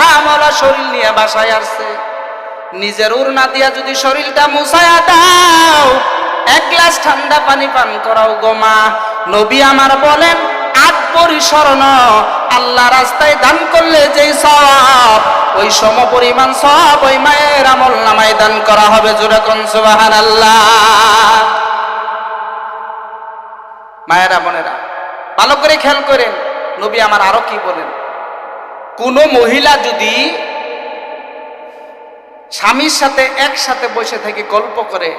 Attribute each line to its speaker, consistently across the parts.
Speaker 1: দুপুর বেলা ঘাম হলো শরীর নিয়ে বাসায় আসছে। নিজের উড়না দিয়া যদি শরীরটা মুছায়া দাও, এক গ্লাস ঠান্ডা পানি পান করাও গোমা নবী আমার বলেন আট পরিস্মরণ আল্লাহ রাস্তায় দান করলে যেই সব ওই সম পরিমাণ সব ওই মায়ের আমল নামায় দান করা হবে, জোরে কোন সুবাহান আল্লাহ মায়েরা, বোনেরা, ভালো করে খেয়াল করেন, নবী আমার আরও কি বলেন? কোন মহিলা যদি স্বামীর সাথে একসাথে বসে থেকে গল্প করে,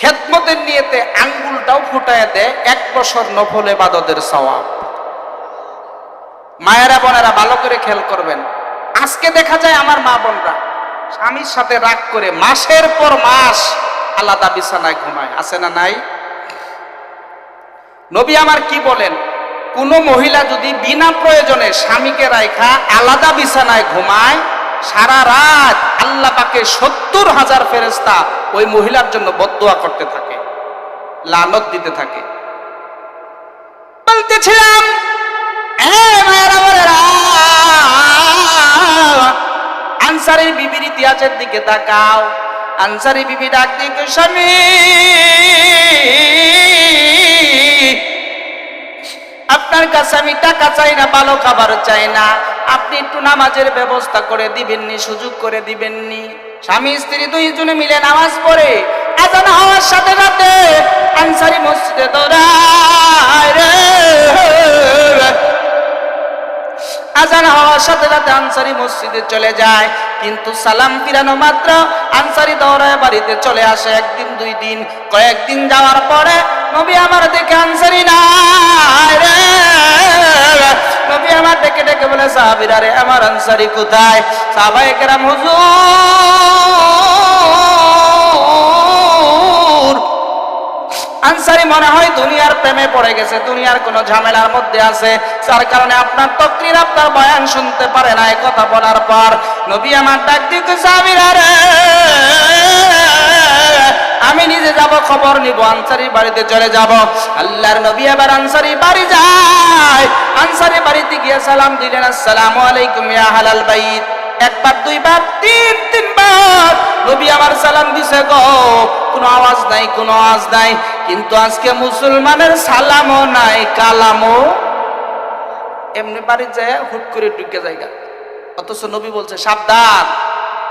Speaker 1: খেদমতের নিয়েতে আঙ্গুলটাও ফুটায় দেয়, এক বছর নফলে বাদদের সওয়াব। মায়েরা, বোনেরা ভালো করে খেয়াল করবেন, আজকে দেখা যায় আমার মা বোনরা স্বামীর সাথে রাগ করে মাসের পর মাস আলাদা বিছানায় ঘুমায়, আছে না নাই? নবী আমার কি বলেন? কোন মহিলা যদি বিনা প্রয়োজনে স্বামীকে রাইখা আলাদা বিছানায় ঘুমায়, সারা রাত আল্লাহ পাকে সত্তর হাজার ফেরেস্তা ওই মহিলার জন্য বদুয়া করতে থাকে, লানত দিতে থাকে। বলতেছিলাম আনসারের বিবির ইতিহাসের দিকে তাকাও, আনসারি বিবি ডাক দিকে স্বামী আপনার কাছে আমি টাকা চাই না, ভালো খাবার চাই না। আপনি একটু নামাজের ব্যবস্থা করে দিবেননি, সুযোগ করে দিবেননি। স্বামী, স্ত্রী দুইজনে মিলে নামাজ পড়ে আজান হওয়ার সাথে সাথে আনসারি মসজিদে দৌড়ায় রে। আজান হওয়ার সাথে সাথে আনসারি মসজিদে চলে যায়। কিন্তু সালাম ফিরানো মাত্র আনসারি দৌড়ায় বাড়িতে চলে আসে একদিন, দুই দিন। কয়েকদিন যাওয়ার পরে নবী আমার দেখে আনসারি না রে। নবী আমার ডেকে ডেকে বলে, সাহাবিরা রে, আমার আনসারি কোথায়? সাহাবাই কেরাম, হুজুর আনসারি মনে হয় দুনিয়ার প্রেমে পড়ে গেছে, দুনিয়ার কোনো ঝামেলার মধ্যে আছে। যার কারণে আপনার তকরির আপনার বয়ান শুনতে পারে না কথা বলার পর নবী আমার ডাক সাবিরা রে আমি নিজে যাব, খবর নিব আনসারি বাড়িতে চলে যাব। আল্লাহর নবী আবার আনসারি বাড়ি যায়। আনসারি বাড়িতে গিয়ে সালাম দিলেন, আসসালামু আলাইকুম ইয়া হালাল বাইত। একবার, দুইবার, তিন, তিনবার নবী আমার সালাম দিছে গো। কোনো আওয়াজ নাই, কোনো আওয়াজ নাই। কিন্তু আজকে মুসলমানের সালামও নাই, কালামও। এমনি বাড়ি যায়, হুট করে ঢুকে জায়গা অথচ নবী বলছে, সাবধান।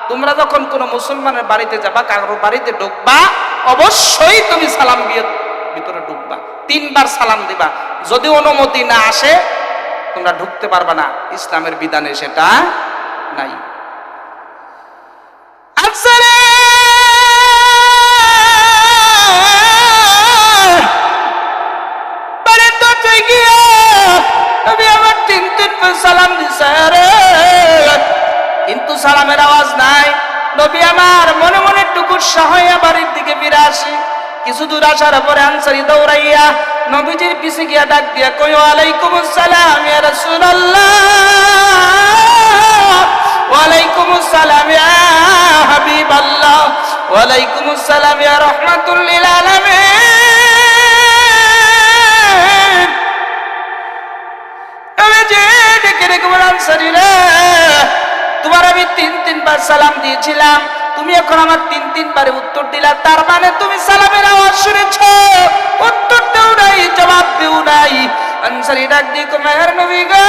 Speaker 1: তোমরা যখন কোনো মুসলমানের বাড়িতে যাবা কারোর বাড়িতে ঢুকবা, অবশ্যই তুমি সালাম দিয়ে ভিতরে ঢুকবা। তিনবার সালাম দিবা। যদি অনুমতি না আসে, তোমরা ঢুকতে পারবা না। ইসলামের বিধানে সেটা নাই। আফসারে সালামের আওয়াজ নাই। নবী আমার মনে মনে টুকু সহায়া বাড়ির দিকে ফিরে আসি। কিছু দূর আসার পরে আনসারি দৌড়াইয়া নবীজির পিছে গিয়া ডাক দিয়া কই আলাইকুম আসসালাম ইয়া রাসূলুল্লাহ। ওয়ালাইকুম আসসালাম ইয়া হাবিবাল্লাহ। ওয়ালাইকুম আসসালাম ইয়া রাহমাতুল লিল আলামিন। আমি যে ডেকে ডেকে শরীরে তোমার আমি তিন, তিনবার সালাম দিয়েছিলাম। তুমি এখন আমার তিন, তিনবারে উত্তর দিলা। তার মানে তুমি সালামের আওয়াজ শুনেছ। উত্তর দেও নাই, জবাব দেও নাই। আনসারি ডাক দিয়ে মেহের নবী গো!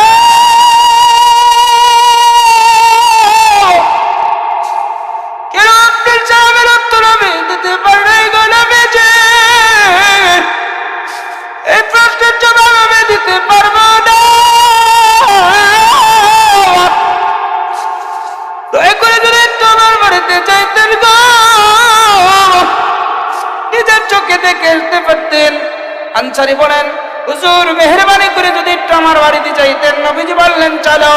Speaker 1: এই প্রশ্নের জবাব দেখে আসতে পারতেন। আনসারি বলেন, হুজুর, মেহরবানি করে যদি একটু আমার বাড়িতে চাইতেন নবীজি বললেন, চলো।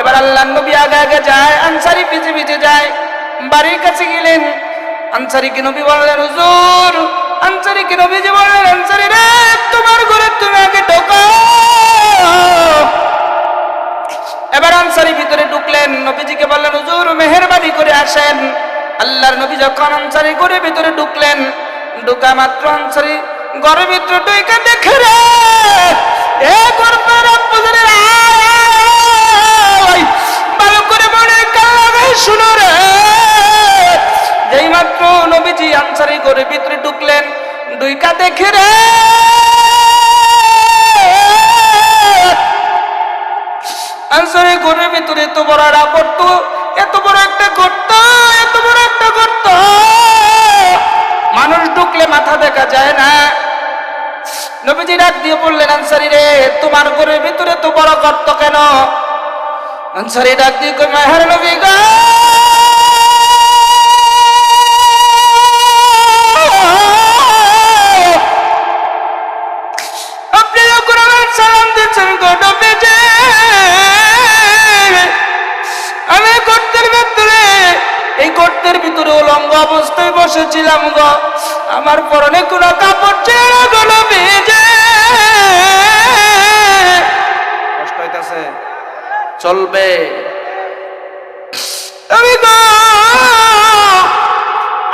Speaker 1: এবার আল্লাহ নবী আগে আগে যায়, আনসারি পিছে পিছে যায়, বাড়ির কাছে গেলেন। আনসারিকে নবী বললেন, হুজুর, আনসারিকে নবীজি বললেন, আনসারি রে, তোমার ঘরে তুমি আগে ঢোকো। এবার আনসারি ভিতরে ঢুকলেন, নবীজিকে বললেন, হুজুর, মেহরবানি করে আসেন। আল্লাহর নবী যখন আনসারি করে ভিতরে ঢুকলেন ঢুকা মাত্র অঞ্চলে ঘরের ভিতরে ঢুকে দেখে রে। এ গর্বের অপ্পজনের ভালো করে মনে কানে শুনো রে। যেই মাত্র নবীজি আনসারি ঘরের ভিতরে ঢুকলেন দুইকা দেখে রে। আনসারি ঘরের ভিতরে এত বড় রাপড় এত বড় একটা করতো এত বড় একটা করতো মানুষ ঢুকলে মাথা দেখা যায় না। নবীজি ডাক দিয়ে বললেন, আনসারি রে, তোমার ঘরের ভিতরে তো বড় গর্ত কেন? আনসারি ডাক দিয়ে মাহের নবী গো! অবস্থায় বসেছিলাম গো। আমার পরনে কোনো কাপড় গো নবীজি কষ্ট হইতাছে। চলবে। আমি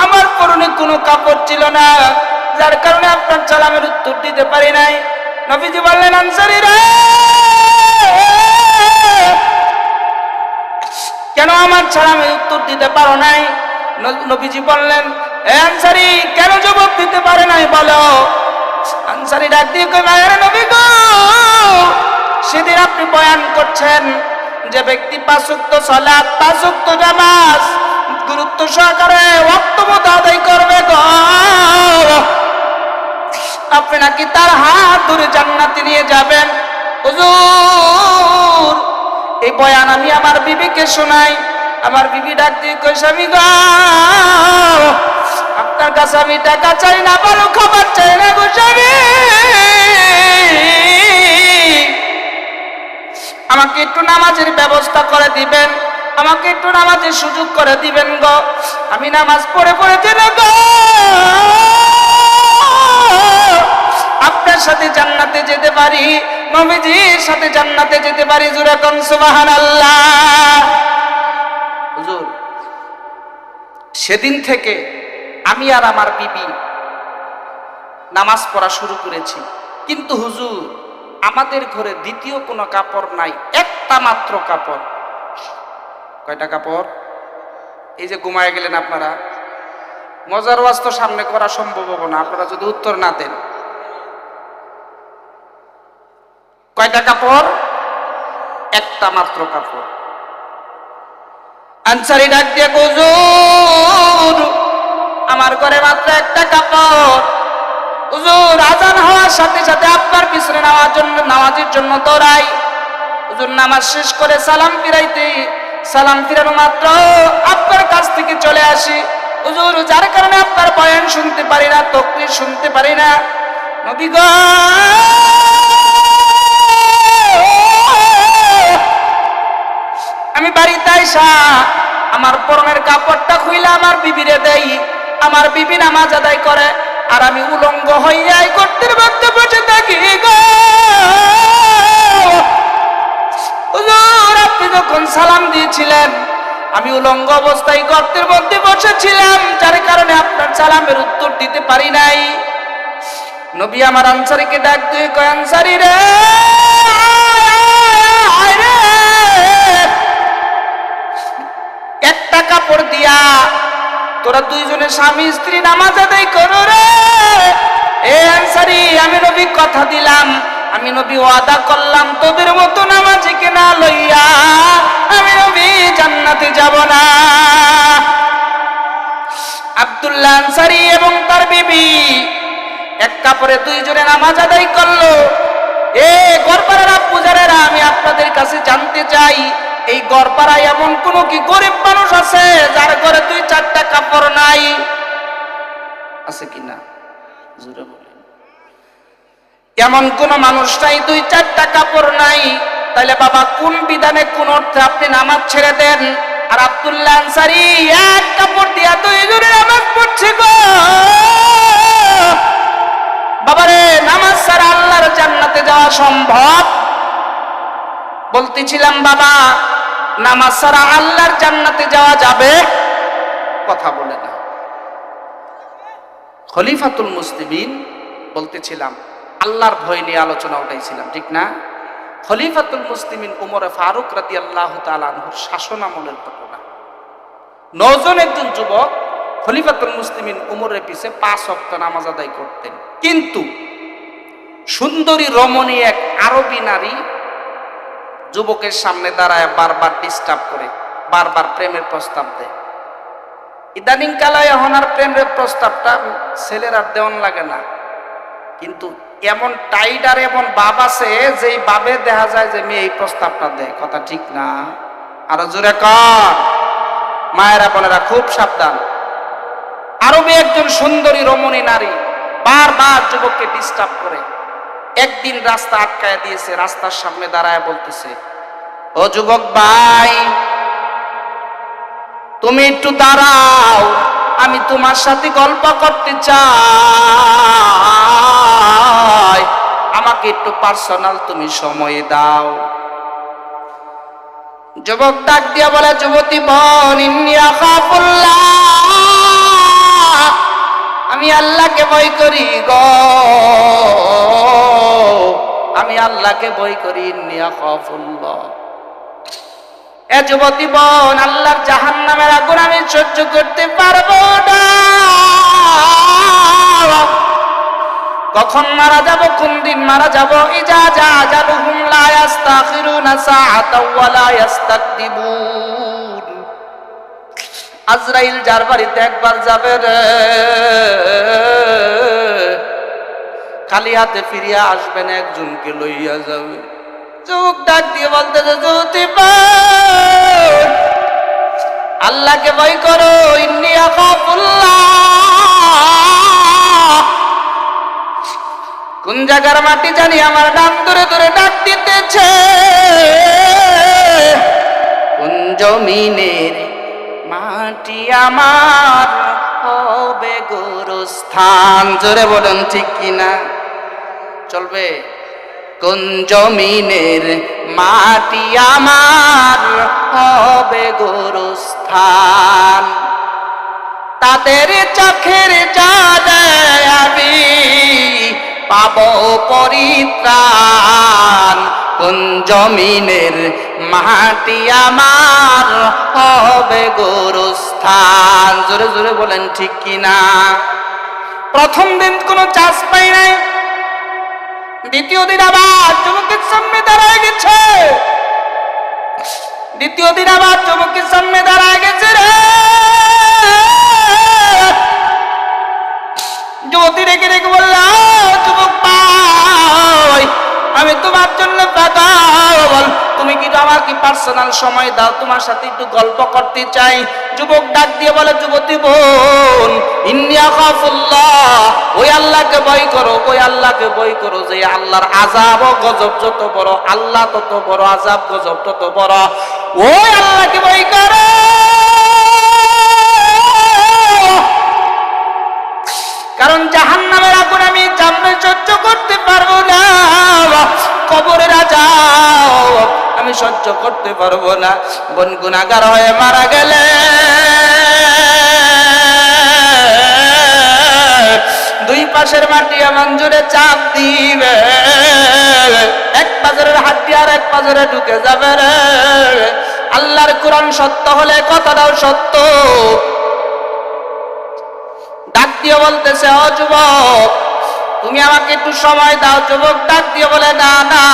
Speaker 1: আমার পরনে কোনো কাপড় ছিল না, যার কারণে আপনার সালামের উত্তর দিতে পারি নাই। নবীজি বললেন, আনসারি রে! কেন আমার ছাড়া আমি উত্তর দিতে পারো নাই? নবীজি বললেন আনসারি, কেন জবাব দিতে পারে নাই বলো? আনসারি ডাক দিয়ে কই মায়ের নবী গো, সেদিন আপনি বয়ান করছেন যে ব্যক্তি পাঁচুক্ত সলাৎ পাঁচুক্ত জামাজ গুরুত্ব সহকারে অক্তমত আদায় করবে গো। আপনি নাকি তার হাত ধরে জান্নাতে নিয়ে যাবেন? হুজুর, এই বয়ান আমি আমার বিবিকে শোনাই। আমার বিবি ডাক দিয়ে কই স্বামী গো, আপনার কাছে আমি টাকা চাই না ভালো খাবার চাই না গো আমাকে একটু নামাজের ব্যবস্থা করে দিবেন, আমাকে একটু নামাজের সুযোগ করে দিবেন গো। আমি নামাজ পড়ে পড়ে দিন গো, আপনার সাথে জান্নাতে যেতে পারি, নবীজির সাথে জান্নাতে যেতে পারি, জুরে কোন সুবহানাল্লাহ। হুজুর, সেদিন থেকে আমি আর আমার বিবি নামাজ পড়া শুরু করেছি। কিন্তু হুজুর, আমাদের ঘরে দ্বিতীয় কোনো কাপড় নাই, একটা মাত্র কাপড়। কয়টা কাপড়? এই যে ঘুমায় গেলেন আপনারা। মজার ওয়াজ তো সামনে করা সম্ভব হবে না, আপনারা যদি উত্তর না দেন। কয়টা কাপড়? একটা মাত্র কাপড়। আনসারি ডাক দিয়ে হুজুর, আমার ঘরে মাত্র একটা কাপড়। হুজুর, আজান হওয়ার সাথে সাথে আপনার পিছনে নেওয়ার জন্য নামাজের জন্য দৌড়াই। হুজুর, নামাজ শেষ করে সালাম ফিরাইতে সালাম ফিরানো মাত্র। আপনার কাছ থেকে চলে আসি। হুজুর, যার কারণে আপনার বয়ান শুনতে পারি না তকরির শুনতে পারি না। নবী গো আমি বাড়িতে আইসা আমার পরনের কাপড়টা খুইলা আমার বিবিরে দেই, আমার বিবি নামাজ আদায় করে, আর আমি উলঙ্গ হইয়াই করতে মধ্যে বসে থাকি আপনি যখন সালাম দিয়েছিলেন, আমি উলঙ্গ অবস্থায় গর্তের মধ্যে বসেছিলাম, যার কারণে আপনার সালামের উত্তর দিতে পারি নাই। নবী আমার আনসারিকে ডাক দিয়ে কয়, আনসারি রে একটা কাপড় দিয়া তোরা দুইজনে স্বামী, স্ত্রী নামাজ আদায় করো রে। এ আনসারি, আমি নবী কথা দিলাম, আমি নবী ওয়াদা করলাম, তোদের মতো নামাজিকে না লইয়া আমি নবী জান্নাতে যাব না। আব্দুল্লাহ আনসারি এবং তার বিবি এক কাপড়ে দুইজনে নামাজ আদায় করল। এ গড়পাড়ারা পূজারেরা আমি আপনাদের কাছে জানতে চাই এই গড়পাড়ায় এমন কোন কি গরিব মানুষ আছে যার ঘরে দুই চারটা কাপড় নাই? আছে কি না? এমন কোন মানুষ নাই, দুই চারটা কাপড় নাই। তাহলে বাবা, কোন বিধানে, কোন অর্থে আপনি নামাজ ছেড়ে দেন? আর আব্দুল্লাহ আনসারি, এক কাপড় দিয়া দুই জনে নামাজ পড়ছে গো। বাবারে, নামাজ ছাড়া আল্লাহর জান্নাতে যাওয়া সম্ভব? বলতেছিলাম, বাবা নামাজ ছাড়া আল্লাহর জান্নাতে যাওয়া যাবে? কথা বলে না। খলিফাতুল মুসলিমিন বলতেছিলাম, আল্লাহর ভয় নিয়ে আলোচনা উঠাইছিলাম, ঠিক না? খলিফাতুল মুসলিমিন উমরে ফারুক রাতি আল্লাহ তালানহুর শাসন আমলের ঘটনা। নজন একজন যুবক খলিফাতুল মুসলিমিন উমরের পিছে পাঁচ অক্ত নামাজ আদায় করতেন। কিন্তু সুন্দরী রমণী এক আরবী নারী যুবকের সামনে দাঁড়ায় বারবার ডিস্টার্ব করে, বারবার প্রেমের প্রস্তাব দেয়। ইদানিং কালায় এখন আর প্রেমের প্রস্তাবটা ছেলের দেওয়ান লাগে না। কিন্তু এমন টাইট আর এমন বাব আছে যে এই বাবে দেখা যায় যে মেয়ে এই প্রস্তাবটা দেয়। কথা ঠিক না? আরও জোরে কর। মায়েরা বোনেরা খুব সাবধান। আরবে একজন সুন্দরী রমণী নারী বারবার যুবককে ডিস্টার্ব করে। একদিন রাস্তা আটকায় দিয়েছে, রাস্তার সামনে দাঁড়ায় বলতেছে, ও যুবক ভাই, তুমি একটু দাঁড়াও, আমি তোমার সাথে গল্প করতে চাই। আমাকে একটু পার্সোনাল তুমি সময় দাও। যুবক ডাক দিয়া বলে, যুবতী বোন আমি আল্লাহকে ভয় করি গো। আমি আল্লাহকে ভয় করি এ যুবতী বোন, আল্লাহর জাহান নামের আগুন আমি সহ্য করতে পারব না। কখন মারা যাব, কোন দিন মারা যাব? ইজা যা জালুহুম লা ইস্তাখিরুনা সাআতাও ওয়া লা ইস্তাকদিবুন আজরাইল যার বাড়িতে একবার যাবে রে। খালি হাতে ফিরিয়া আসবেন, একজনকে লইয়া যাবে। চোখ ডাক দিয়ে বলতেছে, জ্যোতি আল্লাহকে ভয় করো কোন জায়গার মাটি জানি আমার নাম ধরে ধরে ডাক দিতেছে। কোন জমিনের মাটি আমার হবে গোরস্থান? জোরে বলুন, ঠিক কিনা? চলবে? কোন জমিনের মাটি আমার হবে গোরস্থান? তাদের চোখের আমি পাব পরিত্রাণ। কোন জমিনের মাটি আমার হবে গোরস্থান? জোরে জোরে বলেন ঠিক কিনা? প্রথম দিন কোনো চাষ পাই নাই। দ্বিতীয় দিন আবার যুবকের সামনে দাঁড়ায় গেছে। দ্বিতীয় দিন আবার যুবকের সামনে দাঁড়ায় গেছে রে। যুবতী রেখে রেখে বললাম যুবক ভাই আমি তোমার জন্য পাগল তুমি কি আমাকে পার্সোনাল সময় দাও, তোমার সাথে একটু গল্প করতে চাই। যুবক ডাক দিয়ে বলে, যুবতী বোন ইন্নিয়া খাফুল্লাহ ওই আল্লাহকে ভয় করো, ওই আল্লাহকে ভয় করো যে আল্লাহর আজাব ও গজব, যত বড় আল্লাহ তত বড় আজাব গজব, তত বড়। ওই আল্লাহকে ভয় করো। কারণ জাহান নামের আগুন আমি জামনে সহ্য করতে পারব না। কবরের আজাব আমি সহ্য করতে পারব না। বোন গুনাগার হয়ে মারা গেলে। দুই পাশের মাটি এমন জোরে চাপ দিবে। এক পাজরের হাড্ডি আর এক পাজরে ঢুকে যাবে রে। আল্লাহর কোরআন সত্য হলে কথাটাও সত্য। দিয়ে বলতেছে, ও যুবক, তুমি আমাকে একটু সময় দাও। যুবক ডাক দিয়ে বলে, না না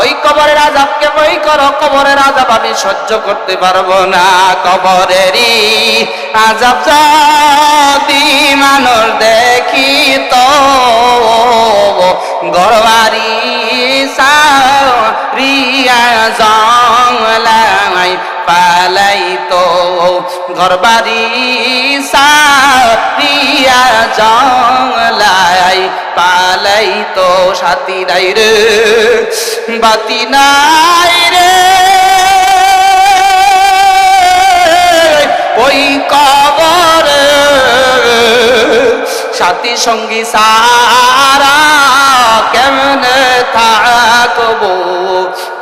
Speaker 1: ওই কবরের আজাবকে বই করো, কবরের আজাব আমি সহ্য করতে পারব না। কবরেরই আজাব যদি মানুষ দেখি তো গড়বাড়ি সারিয়া জংলাই পালাই তো ঘরবাড়ি সারিয়া জংলাই, পালাই তো সাথী নাই রে, বাতি নাই রে। ওই কবর সাথী সঙ্গী সারা কেমনে থাকব?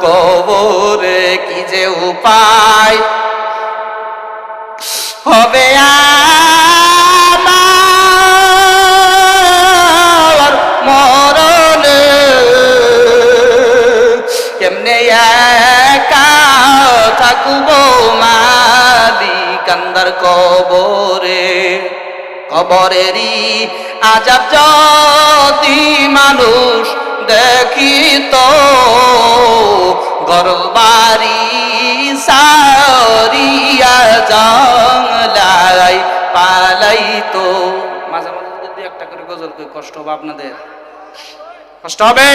Speaker 1: কবরে কি যে উপায়? হবে আমার মরণে। কেমনে একা থাকব মালি কান্দার কবরে? কবরেরই আজাব যদি মানুষ দেখিত গরবারি সারিয়া জংলাই পালাইতো মাঝে মাঝে যদি একটা করে গজল কই কষ্ট হবে আপনাদের? কষ্ট হবে?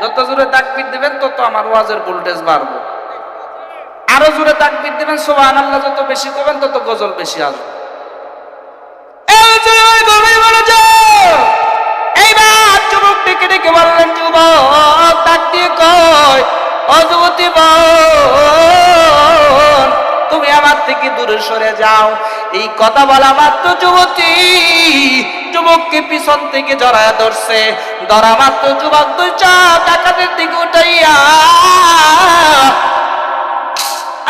Speaker 1: যত জোরে তাকবীর দিবেন তত আমার ওয়াজের ভোল্টেজ বাড়বে। আরও জোরে তাকবীর দিবেন সুবহানাল্লাহ যত বেশি করবেন তত গজল বেশি আসবে। এইবার যুবক ডেকে ডেকে বললেন যুবক ডাক দিয়ে কয় ও যুবতী বোন, তুমি আমার থেকে দূরে সরে যাও। এই কথা বলা মাত্র যুবতী। যুবককে পিছন থেকে জড়ায় ধরছে। ধরা মাত্র যুবক দুই চাপ ডাকাতের দিকে উঠাইয়া।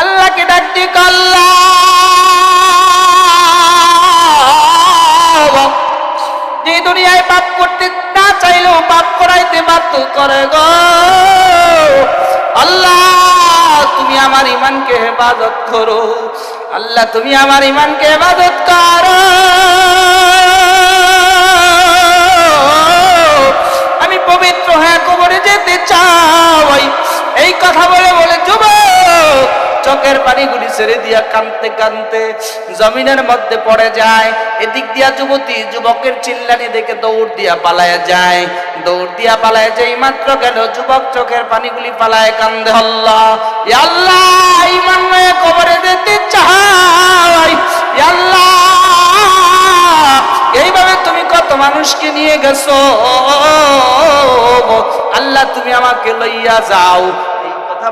Speaker 1: আল্লাহকে ডাক দিয়ে আল্লাহ যে দুনিয়ায় পাপ করতে হেফাজত করো। আল্লাহ, তুমি আমার ইমানকে ইবাদত করো। আমি পবিত্র হ্যাঁ কবরে যেতে চাই। এই কথা বলে বলে, যুবক! চোখের পানিগুলি ছেড়ে দিয়া কানতে কানতে জমিনের মধ্যে পড়ে যায়। এদিক দিয়া যুবতী যুবকের চিল্লানি দেখে দৌড় দিয়া পালায় যায়। দৌড় দিয়া পালায় যাই মাত্র গেল, যুবক চোখের পানিগুলি পালায় কান্দে, আল্লাহ আল্লাহ ইমান কবরে যেতে চাই। আল্লাহ, এইভাবে তুমি কত মানুষকে নিয়ে গেছো? আল্লাহ, তুমি আমাকে লইয়া যাও।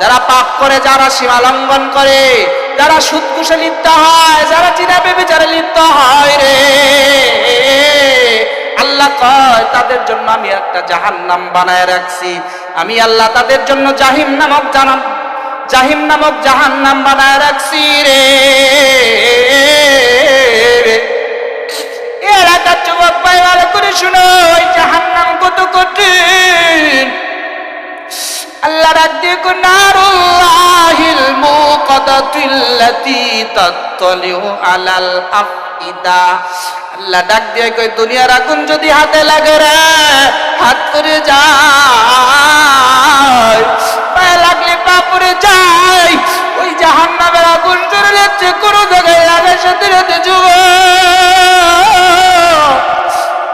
Speaker 1: যারা পাপ করে, যারা সীমা লঙ্ঘন করে, যারা সুদ ঘুষে লিপ্ত হয়, যারা চিনা বেবিচারে লিপ্ত হয় রে। আল্লাহ কয়, তাদের জন্য আমি একটা জাহান্নাম বানায় রাখছি। আমি আল্লাহ তাদের জন্য জাহিম নামক জানাম জাহিম নামক জাহান্নাম বানায় রাখছি রে। ভালো করে শুনো জাহান্নাম কত কঠিন। আল্লাহ ডাক দিয়ে নারুল্লাহিল মুকাদাতিল্লাতি তাত্তালিউ আলাল আফইদা। আল্লাহ ডাক দিয়ে কই দুনিয়ার আগুন যদি হাতে লাগে রে, হাত করে যায়, পায়ে লাগলে পা পড়ে যায়, ওই জাহান্নামের আগুন চলে যাচ্ছে, কোনো জায়গায় লাগে সাথে সাথে যুবক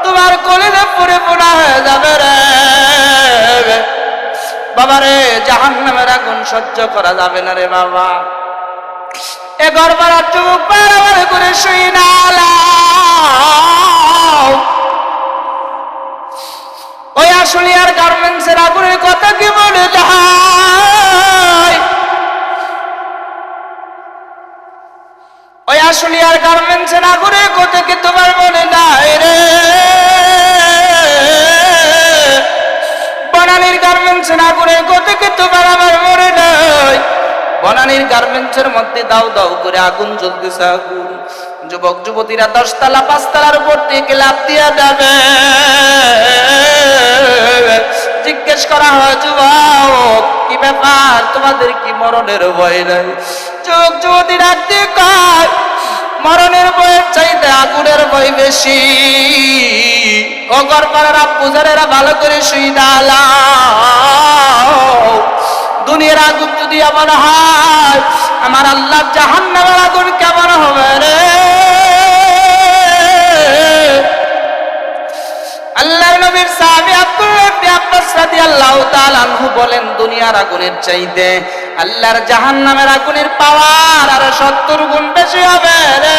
Speaker 1: তোমার কলিজা পুরে পোড়া হয়ে যাবে রে। বাবা রে জাহান নামের আগুন সহ্য করা যাবে না রে বাবা। এ গর্বার যুবক বারবার করে শুই না ওই আসলিয়ার গার্মেন্টস আগুনের কথা কি যায়? ওই আসলিয়ার গার্মেন্টস এর আগুনের কথা কি তোমার মনে নাই রে? বনানীর গার্মেন্টস এর আগুনের কথা কি তোমার আমার মনে নাই বনানীর গার্মেন্টস এর মধ্যে দাও দাও করে আগুন জ্বলতেছে আগুন। যুবক, যুবতীরা দশতলা, পাঁচতলার উপর থেকে লাভ দিয়া যাবে। জিজ্ঞেস করা হয়, যুবক, কি ব্যাপার? তোমাদের কি মরণের ভয় নাই? যুবক, যুবতী রাখতে কয়, মরণের বয়ের চাইতে আগুনের ভয় বেশি। অগর পাড়ারা পূজারেরা ভালো করে শুই দালাও দুনিয়ার আগুন যদি এমন হয়, আমার আল্লাহ জাহান্নামের আগুন কেমন হবে রে? আল্লাহ নবীর সাহাবী ইবনে আব্বাস রাদিয়াল্লাহু তাআলা আনহু বলেন, দুনিয়ার আগুনের চাইতে আল্লাহর জাহান্নামের আগুনের পাওয়ার আর 70 গুণ বেশি হবে রে।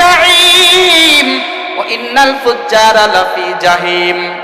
Speaker 1: نعيم وإن الفجار لفي جهيم